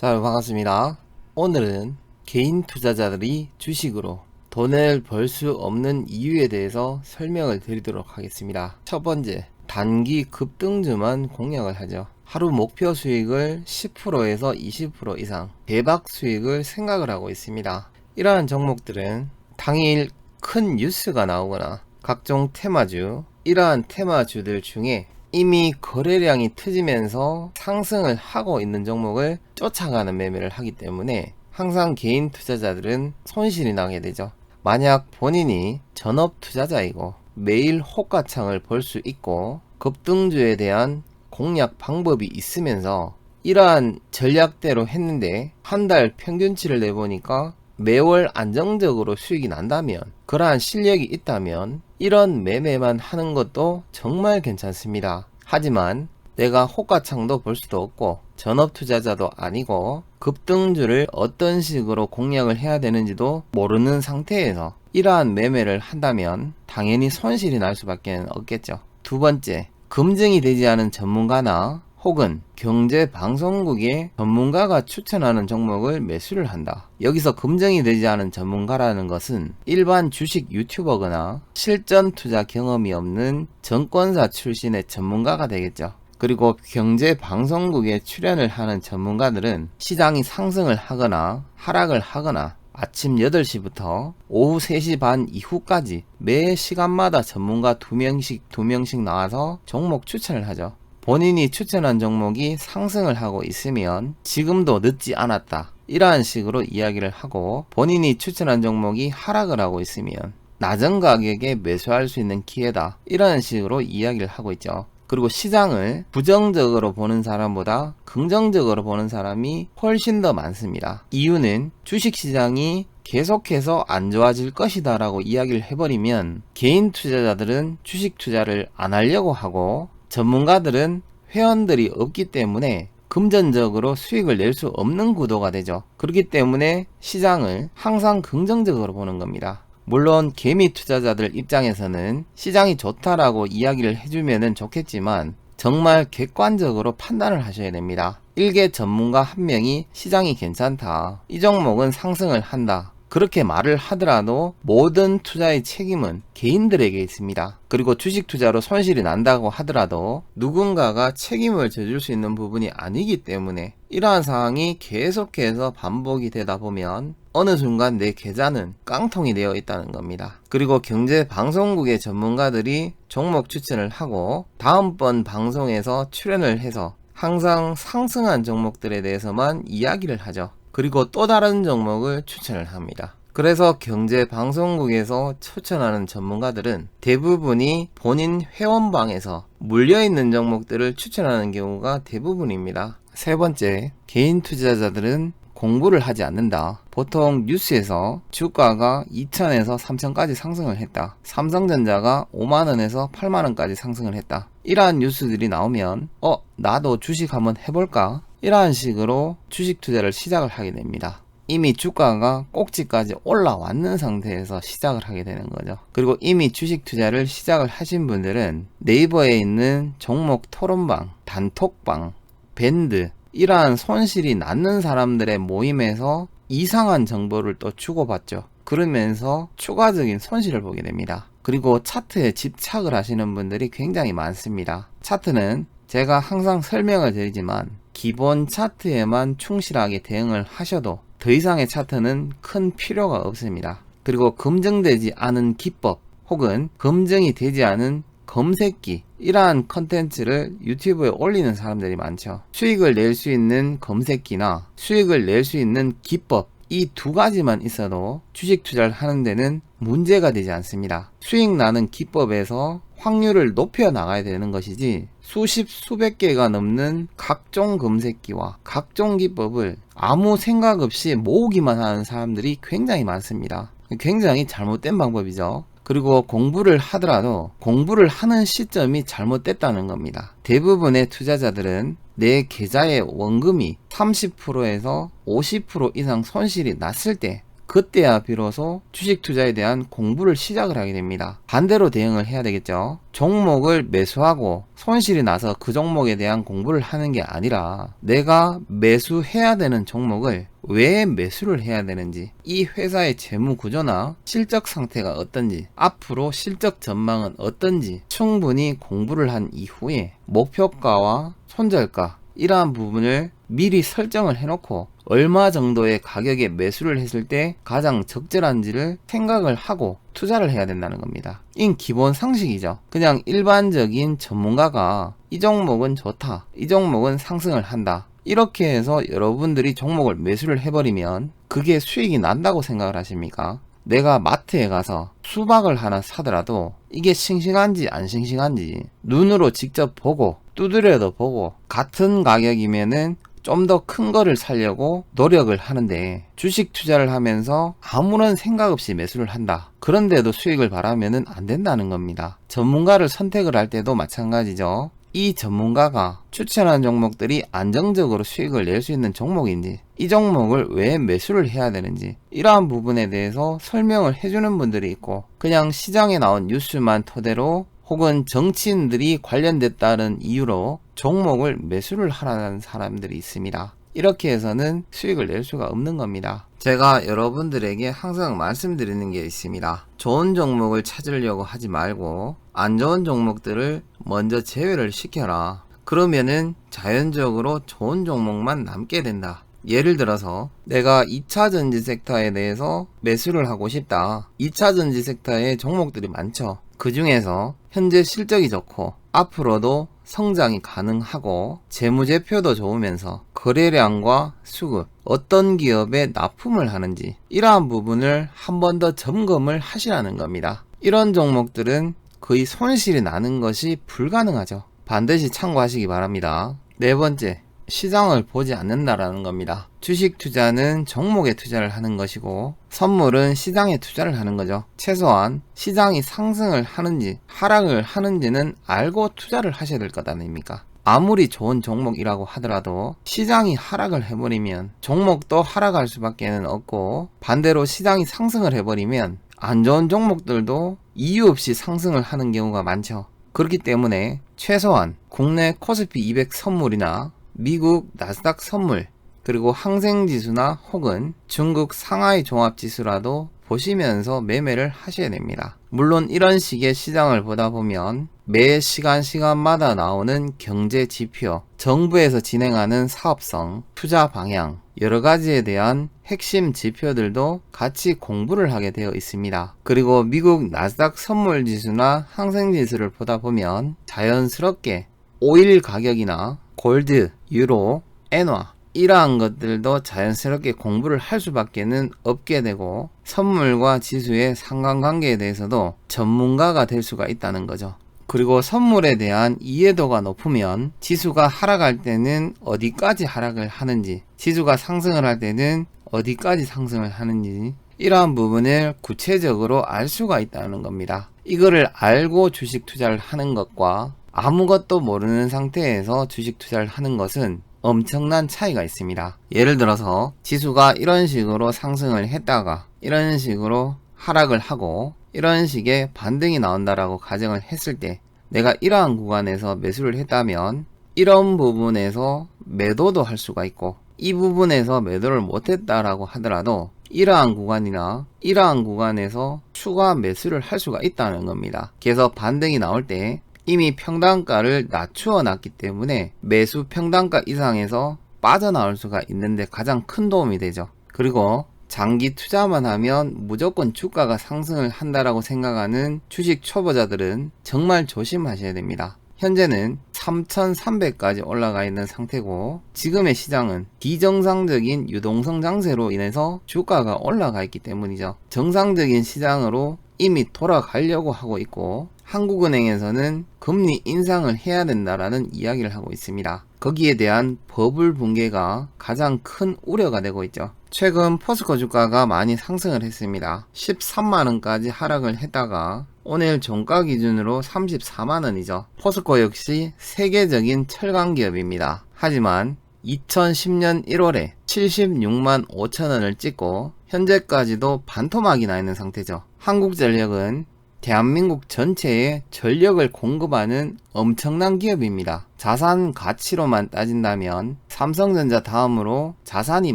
자, 여러분 반갑습니다. 오늘은 개인 투자자들이 주식으로 돈을 벌 수 없는 이유에 대해서 설명을 드리도록 하겠습니다. 첫 번째, 단기 급등주만 공략을 하죠. 하루 목표 수익을 10%에서 20% 이상, 대박 수익을 생각을 하고 있습니다. 이러한 종목들은 당일 큰 뉴스가 나오거나 각종 테마주, 이러한 테마주들 중에 이미 거래량이 트지면서 상승을 하고 있는 종목을 쫓아가는 매매를 하기 때문에 항상 개인 투자자들은 손실이 나게 되죠. 만약 본인이 전업 투자자이고 매일 호가창을 볼 수 있고 급등주에 대한 공략 방법이 있으면서 이러한 전략대로 했는데 한 달 평균치를 내보니까 매월 안정적으로 수익이 난다면 그러한 실력이 있다면 이런 매매만 하는 것도 정말 괜찮습니다. 하지만 내가 호가창도 볼 수도 없고 전업 투자자도 아니고 급등주를 어떤 식으로 공략을 해야 되는지도 모르는 상태에서 이러한 매매를 한다면 당연히 손실이 날 수밖에 없겠죠. 두 번째, 검증이 되지 않은 전문가나 혹은 경제 방송국의 전문가가 추천하는 종목을 매수를 한다. 여기서 검증이 되지 않은 전문가라는 것은 일반 주식 유튜버거나 실전 투자 경험이 없는 정권사 출신의 전문가가 되겠죠. 그리고 경제 방송국에 출연을 하는 전문가들은 시장이 상승을 하거나 하락을 하거나 아침 8시부터 오후 3시 반 이후까지 매 시간마다 전문가 2명씩 2명씩 나와서 종목 추천을 하죠. 본인이 추천한 종목이 상승을 하고 있으면 지금도 늦지 않았다. 이러한 식으로 이야기를 하고 본인이 추천한 종목이 하락을 하고 있으면 낮은 가격에 매수할 수 있는 기회다. 이런 식으로 이야기를 하고 있죠. 그리고 시장을 부정적으로 보는 사람보다 긍정적으로 보는 사람이 훨씬 더 많습니다. 이유는 주식시장이 계속해서 안 좋아질 것이다 라고 이야기를 해버리면 개인 투자자들은 주식 투자를 안 하려고 하고 전문가들은 회원들이 없기 때문에 금전적으로 수익을 낼 수 없는 구도가 되죠. 그렇기 때문에 시장을 항상 긍정적으로 보는 겁니다. 물론 개미 투자자들 입장에서는 시장이 좋다라고 이야기를 해주면 좋겠지만 정말 객관적으로 판단을 하셔야 됩니다. 일개 전문가 한 명이 시장이 괜찮다. 이 종목은 상승을 한다. 그렇게 말을 하더라도 모든 투자의 책임은 개인들에게 있습니다. 그리고 주식 투자로 손실이 난다고 하더라도 누군가가 책임을 져줄 수 있는 부분이 아니기 때문에 이러한 상황이 계속해서 반복이 되다 보면 어느 순간 내 계좌는 깡통이 되어 있다는 겁니다. 그리고 경제 방송국의 전문가들이 종목 추천을 하고 다음번 방송에서 출연을 해서 항상 상승한 종목들에 대해서만 이야기를 하죠. 그리고 또 다른 종목을 추천을 합니다. 그래서 경제 방송국에서 추천하는 전문가들은 대부분이 본인 회원방에서 물려있는 종목들을 추천하는 경우가 대부분입니다. 세 번째, 개인 투자자들은 공부를 하지 않는다. 보통 뉴스에서 주가가 2천에서 3천까지 상승을 했다. 삼성전자가 5만원에서 8만원까지 상승을 했다. 이러한 뉴스들이 나오면, 어, 나도 주식 한번 해볼까? 이러한 식으로 주식 투자를 시작을 하게 됩니다. 이미 주가가 꼭지까지 올라왔는 상태에서 시작을 하게 되는 거죠. 그리고 이미 주식 투자를 시작을 하신 분들은 네이버에 있는 종목 토론방, 단톡방, 밴드, 이러한 손실이 났는 사람들의 모임에서 이상한 정보를 또 주고받죠. 그러면서 추가적인 손실을 보게 됩니다. 그리고 차트에 집착을 하시는 분들이 굉장히 많습니다. 차트는 제가 항상 설명을 드리지만 기본 차트에만 충실하게 대응을 하셔도 더 이상의 차트는 큰 필요가 없습니다. 그리고 검증되지 않은 기법 혹은 검증이 되지 않은 검색기 이러한 컨텐츠를 유튜브에 올리는 사람들이 많죠. 수익을 낼 수 있는 검색기나 수익을 낼 수 있는 기법 이 두 가지만 있어도 주식 투자를 하는 데는 문제가 되지 않습니다. 수익 나는 기법에서 확률을 높여 나가야 되는 것이지 수십 수백 개가 넘는 각종 검색기와 각종 기법을 아무 생각 없이 모으기만 하는 사람들이 굉장히 많습니다. 굉장히 잘못된 방법이죠. 그리고 공부를 하더라도 공부를 하는 시점이 잘못됐다는 겁니다. 대부분의 투자자들은 내 계좌의 원금이 30%에서 50% 이상 손실이 났을 때 그때야 비로소 주식 투자에 대한 공부를 시작을 하게 됩니다. 반대로 대응을 해야 되겠죠. 종목을 매수하고 손실이 나서 그 종목에 대한 공부를 하는 게 아니라 내가 매수해야 되는 종목을 왜 매수를 해야 되는지, 이 회사의 재무 구조나 실적 상태가 어떤지, 앞으로 실적 전망은 어떤지 충분히 공부를 한 이후에 목표가와 손절가, 이러한 부분을 미리 설정을 해놓고 얼마 정도의 가격에 매수를 했을 때 가장 적절한지를 생각을 하고 투자를 해야 된다는 겁니다. 인 기본 상식이죠. 그냥 일반적인 전문가가 이 종목은 좋다. 이 종목은 상승을 한다. 이렇게 해서 여러분들이 종목을 매수를 해버리면 그게 수익이 난다고 생각을 하십니까? 내가 마트에 가서 수박을 하나 사더라도 이게 싱싱한지 안 싱싱한지 눈으로 직접 보고 두드려도 보고 같은 가격이면은 좀 더 큰 거를 살려고 노력을 하는데 주식 투자를 하면서 아무런 생각 없이 매수를 한다. 그런데도 수익을 바라면은 안 된다는 겁니다. 전문가를 선택을 할 때도 마찬가지죠. 이 전문가가 추천한 종목들이 안정적으로 수익을 낼 수 있는 종목인지 이 종목을 왜 매수를 해야 되는지 이러한 부분에 대해서 설명을 해주는 분들이 있고 그냥 시장에 나온 뉴스만 토대로 혹은 정치인들이 관련됐다는 이유로 종목을 매수를 하라는 사람들이 있습니다. 이렇게 해서는 수익을 낼 수가 없는 겁니다. 제가 여러분들에게 항상 말씀드리는 게 있습니다. 좋은 종목을 찾으려고 하지 말고 안 좋은 종목들을 먼저 제외를 시켜라. 그러면은 자연적으로 좋은 종목만 남게 된다. 예를 들어서 내가 2차 전지 섹터에 대해서 매수를 하고 싶다. 2차 전지 섹터에 종목들이 많죠. 그 중에서 현재 실적이 좋고 앞으로도 성장이 가능하고 재무제표도 좋으면서 거래량과 수급 어떤 기업에 납품을 하는지 이러한 부분을 한 번 더 점검을 하시라는 겁니다. 이런 종목들은 거의 손실이 나는 것이 불가능하죠. 반드시 참고하시기 바랍니다. 네 번째, 시장을 보지 않는다라는 겁니다. 주식 투자는 종목에 투자를 하는 것이고 선물은 시장에 투자를 하는 거죠. 최소한 시장이 상승을 하는지 하락을 하는지는 알고 투자를 하셔야 될 것 아닙니까? 아무리 좋은 종목이라고 하더라도 시장이 하락을 해버리면 종목도 하락할 수밖에 없고 반대로 시장이 상승을 해버리면 안 좋은 종목들도 이유 없이 상승을 하는 경우가 많죠. 그렇기 때문에 최소한 국내 코스피 200 선물이나 미국 나스닥 선물, 그리고 항생지수나 혹은 중국 상하이 종합지수라도 보시면서 매매를 하셔야 됩니다. 물론 이런 식의 시장을 보다 보면 매 시간 시간마다 나오는 경제 지표, 정부에서 진행하는 사업성, 투자 방향, 여러 가지에 대한 핵심 지표들도 같이 공부를 하게 되어 있습니다. 그리고 미국 나스닥 선물 지수나 항생 지수를 보다 보면 자연스럽게 오일 가격이나 골드, 유로, 엔화 이러한 것들도 자연스럽게 공부를 할 수밖에는 없게 되고 선물과 지수의 상관관계에 대해서도 전문가가 될 수가 있다는 거죠. 그리고 선물에 대한 이해도가 높으면 지수가 하락할 때는 어디까지 하락을 하는지, 지수가 상승을 할 때는 어디까지 상승을 하는지, 이러한 부분을 구체적으로 알 수가 있다는 겁니다. 이거를 알고 주식 투자를 하는 것과 아무것도 모르는 상태에서 주식 투자를 하는 것은 엄청난 차이가 있습니다. 예를 들어서 지수가 이런 식으로 상승을 했다가 이런 식으로 하락을 하고 이런 식의 반등이 나온다라고 가정을 했을 때 내가 이러한 구간에서 매수를 했다면 이런 부분에서 매도도 할 수가 있고 이 부분에서 매도를 못했다라고 하더라도 이러한 구간이나 이러한 구간에서 추가 매수를 할 수가 있다는 겁니다. 그래서 반등이 나올 때 이미 평단가를 낮추어 놨기 때문에 매수 평단가 이상에서 빠져나올 수가 있는데 가장 큰 도움이 되죠. 그리고 장기 투자만 하면 무조건 주가가 상승을 한다라고 생각하는 주식 초보자들은 정말 조심하셔야 됩니다. 현재는 3,300까지 올라가 있는 상태고 지금의 시장은 비정상적인 유동성 장세로 인해서 주가가 올라가 있기 때문이죠. 정상적인 시장으로 이미 돌아가려고 하고 있고 한국은행에서는 금리 인상을 해야 된다라는 이야기를 하고 있습니다. 거기에 대한 버블 붕괴가 가장 큰 우려가 되고 있죠. 최근 포스코 주가가 많이 상승을 했습니다. 13만원까지 하락을 했다가 오늘 종가 기준으로 34만원이죠. 포스코 역시 세계적인 철강 기업입니다. 하지만 2010년 1월에 76만 5천원을 찍고 현재까지도 반토막이 나 있는 상태죠. 한국전력은 대한민국 전체에 전력을 공급하는 엄청난 기업입니다. 자산 가치로만 따진다면 삼성전자 다음으로 자산이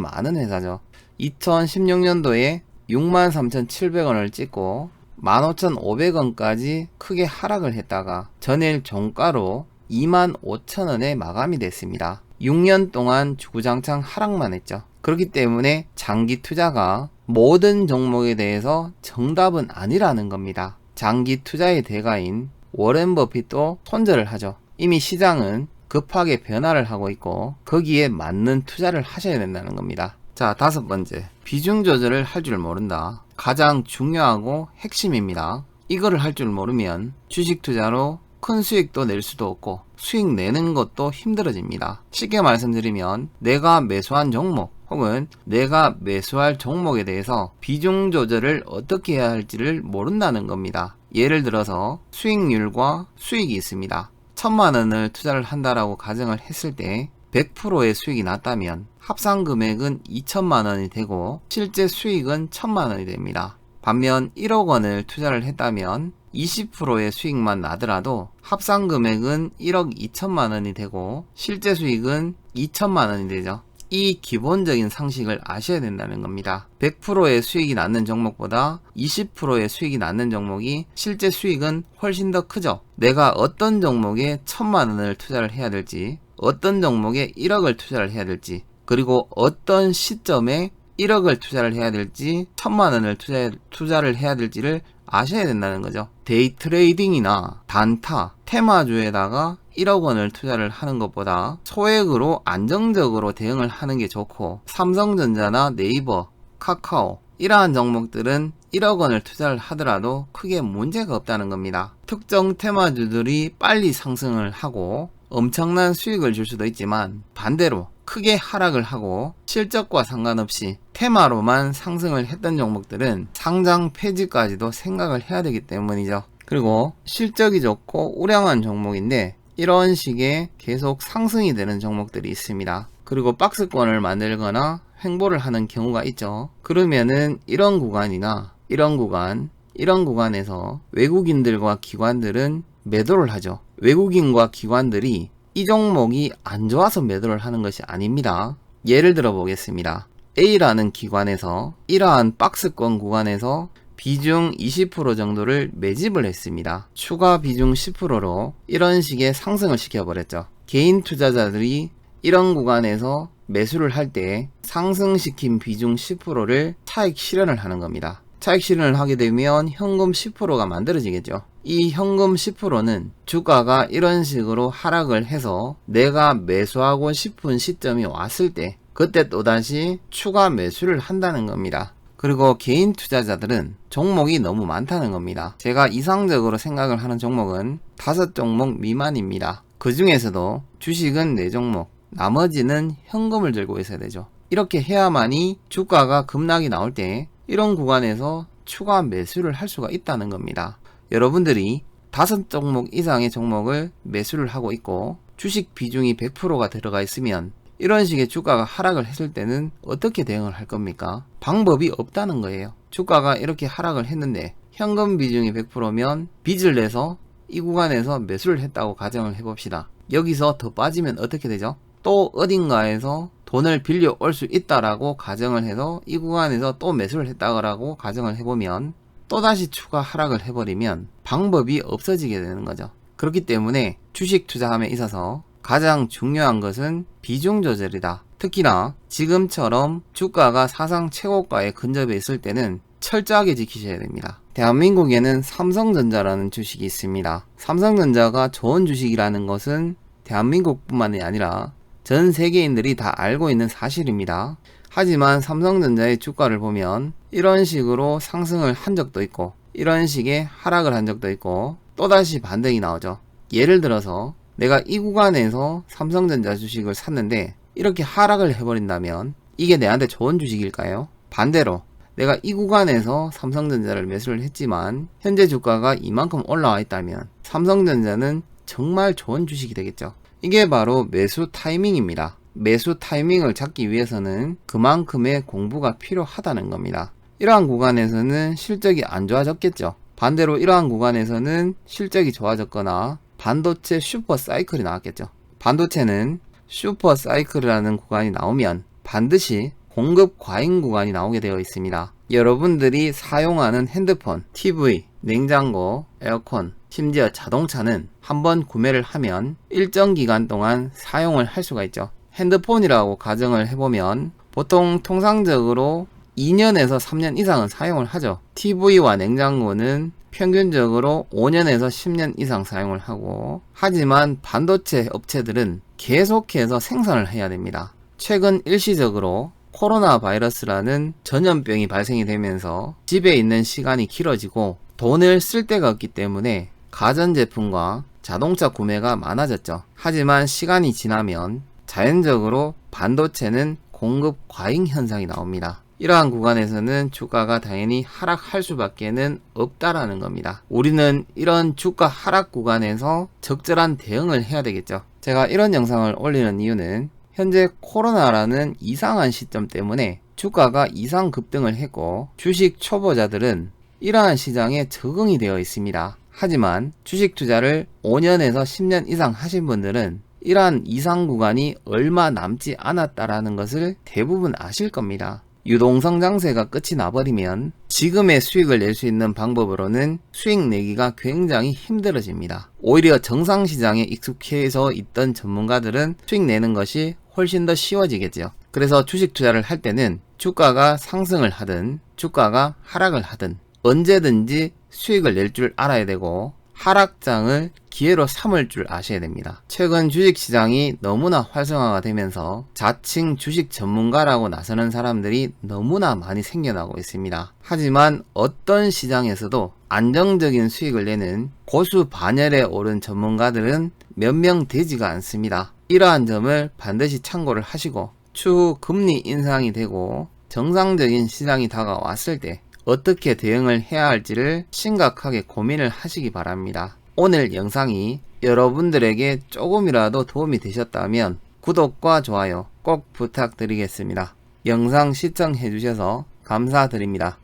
많은 회사죠. 2016년도에 63,700원을 찍고 15,500원까지 크게 하락을 했다가 전일 종가로 25,000원에 마감이 됐습니다. 6년 동안 주구장창 하락만 했죠. 그렇기 때문에 장기 투자가 모든 종목에 대해서 정답은 아니라는 겁니다. 장기 투자의 대가인 워렌 버핏도 손절을 하죠. 이미 시장은 급하게 변화를 하고 있고 거기에 맞는 투자를 하셔야 된다는 겁니다. 자, 다섯 번째. 비중 조절을 할 줄 모른다. 가장 중요하고 핵심입니다. 이거를 할 줄 모르면 주식 투자로 큰 수익도 낼 수도 없고 수익 내는 것도 힘들어집니다. 쉽게 말씀드리면 내가 매수한 종목 혹은 내가 매수할 종목에 대해서 비중 조절을 어떻게 해야 할지를 모른다는 겁니다. 예를 들어서 수익률과 수익이 있습니다. 천만 원을 투자를 한다라고 가정을 했을 때 100%의 수익이 났다면 합산 금액은 2천만 원이 되고 실제 수익은 1천만 원이 됩니다. 반면 1억 원을 투자를 했다면 20%의 수익만 나더라도 합산 금액은 1억 2천만 원이 되고 실제 수익은 2천만 원이 되죠. 이 기본적인 상식을 아셔야 된다는 겁니다. 100%의 수익이 났는 종목보다 20%의 수익이 났는 종목이 실제 수익은 훨씬 더 크죠. 내가 어떤 종목에 천만 원을 투자를 해야 될지, 어떤 종목에 1억을 투자를 해야 될지, 그리고 어떤 시점에 1억을 투자를 해야 될지, 천만 원을 투자, 투자를 해야 될지를 아셔야 된다는 거죠. 데이 트레이딩이나 단타, 테마주에다가 1억 원을 투자를 하는 것보다 소액으로 안정적으로 대응을 하는 게 좋고 삼성전자나 네이버, 카카오 이러한 종목들은 1억 원을 투자를 하더라도 크게 문제가 없다는 겁니다. 특정 테마주들이 빨리 상승을 하고 엄청난 수익을 줄 수도 있지만 반대로 크게 하락을 하고 실적과 상관없이 테마로만 상승을 했던 종목들은 상장 폐지까지도 생각을 해야 되기 때문이죠. 그리고 실적이 좋고 우량한 종목인데 이런 식의 계속 상승이 되는 종목들이 있습니다. 그리고 박스권을 만들거나 횡보를 하는 경우가 있죠. 그러면은 이런 구간이나 이런 구간, 이런 구간에서 외국인들과 기관들은 매도를 하죠. 외국인과 기관들이 이 종목이 안 좋아서 매도를 하는 것이 아닙니다. 예를 들어 보겠습니다. A라는 기관에서 이러한 박스권 구간에서 비중 20% 정도를 매집을 했습니다. 추가 비중 10%로 이런 식의 상승을 시켜버렸죠. 개인 투자자들이 이런 구간에서 매수를 할 때 상승시킨 비중 10%를 차익 실현을 하는 겁니다. 차익 실현을 하게 되면 현금 10%가 만들어지겠죠. 이 현금 10%는 주가가 이런 식으로 하락을 해서 내가 매수하고 싶은 시점이 왔을 때 그때 또다시 추가 매수를 한다는 겁니다. 그리고 개인 투자자들은 종목이 너무 많다는 겁니다. 제가 이상적으로 생각을 하는 종목은 다섯 종목 미만입니다. 그 중에서도 주식은 네 종목, 나머지는 현금을 들고 있어야 되죠. 이렇게 해야만이 주가가 급락이 나올 때 이런 구간에서 추가 매수를 할 수가 있다는 겁니다. 여러분들이 다섯 종목 이상의 종목을 매수를 하고 있고 주식 비중이 100%가 들어가 있으면 이런 식의 주가가 하락을 했을 때는 어떻게 대응을 할 겁니까? 방법이 없다는 거예요. 주가가 이렇게 하락을 했는데 현금 비중이 100%면 빚을 내서 이 구간에서 매수를 했다고 가정을 해봅시다. 여기서 더 빠지면 어떻게 되죠? 또 어딘가에서 돈을 빌려 올 수 있다라고 가정을 해서 이 구간에서 또 매수를 했다고 가정을 해보면 또다시 추가 하락을 해버리면 방법이 없어지게 되는 거죠. 그렇기 때문에 주식 투자함에 있어서 가장 중요한 것은 비중 조절이다. 특히나 지금처럼 주가가 사상 최고가에 근접해 있을 때는 철저하게 지키셔야 됩니다. 대한민국에는 삼성전자라는 주식이 있습니다. 삼성전자가 좋은 주식이라는 것은 대한민국뿐만이 아니라 전 세계인들이 다 알고 있는 사실입니다. 하지만 삼성전자의 주가를 보면 이런 식으로 상승을 한 적도 있고 이런 식의 하락을 한 적도 있고 또다시 반등이 나오죠. 예를 들어서 내가 이 구간에서 삼성전자 주식을 샀는데 이렇게 하락을 해버린다면 이게 내한테 좋은 주식일까요? 반대로 내가 이 구간에서 삼성전자를 매수를 했지만 현재 주가가 이만큼 올라와 있다면 삼성전자는 정말 좋은 주식이 되겠죠. 이게 바로 매수 타이밍입니다. 매수 타이밍을 잡기 위해서는 그만큼의 공부가 필요하다는 겁니다. 이러한 구간에서는 실적이 안 좋아졌겠죠. 반대로 이러한 구간에서는 실적이 좋아졌거나 반도체 슈퍼 사이클이 나왔겠죠. 반도체는 슈퍼 사이클이라는 구간이 나오면 반드시 공급 과잉 구간이 나오게 되어 있습니다. 여러분들이 사용하는 핸드폰, TV, 냉장고, 에어컨, 심지어 자동차는 한번 구매를 하면 일정 기간 동안 사용을 할 수가 있죠. 핸드폰이라고 가정을 해보면 보통 통상적으로 2년에서 3년 이상은 사용을 하죠. TV와 냉장고는 평균적으로 5년에서 10년 이상 사용을 하고 하지만 반도체 업체들은 계속해서 생산을 해야 됩니다. 최근 일시적으로 코로나 바이러스라는 전염병이 발생이 되면서 집에 있는 시간이 길어지고 돈을 쓸 데가 없기 때문에 가전제품과 자동차 구매가 많아졌죠. 하지만 시간이 지나면 자연적으로 반도체는 공급 과잉 현상이 나옵니다. 이러한 구간에서는 주가가 당연히 하락할 수밖에는 없다라는 겁니다. 우리는 이런 주가 하락 구간에서 적절한 대응을 해야 되겠죠. 제가 이런 영상을 올리는 이유는 현재 코로나라는 이상한 시점 때문에 주가가 이상 급등을 했고 주식 초보자들은 이러한 시장에 적응이 되어 있습니다. 하지만 주식 투자를 5년에서 10년 이상 하신 분들은 이러한 이상 구간이 얼마 남지 않았다라는 것을 대부분 아실 겁니다. 유동성 장세가 끝이 나버리면 지금의 수익을 낼 수 있는 방법으로는 수익 내기가 굉장히 힘들어집니다. 오히려 정상 시장에 익숙해서 있던 전문가들은 수익 내는 것이 훨씬 더 쉬워지겠죠. 그래서 주식 투자를 할 때는 주가가 상승을 하든 주가가 하락을 하든 언제든지 수익을 낼 줄 알아야 되고 하락장을 기회로 삼을 줄 아셔야 됩니다. 최근 주식 시장이 너무나 활성화가 되면서 자칭 주식 전문가라고 나서는 사람들이 너무나 많이 생겨나고 있습니다. 하지만 어떤 시장에서도 안정적인 수익을 내는 고수 반열에 오른 전문가들은 몇 명 되지가 않습니다. 이러한 점을 반드시 참고를 하시고 추후 금리 인상이 되고 정상적인 시장이 다가왔을 때 어떻게 대응을 해야 할지를 심각하게 고민을 하시기 바랍니다. 오늘 영상이 여러분들에게 조금이라도 도움이 되셨다면 구독과 좋아요 꼭 부탁드리겠습니다. 영상 시청해 주셔서 감사드립니다.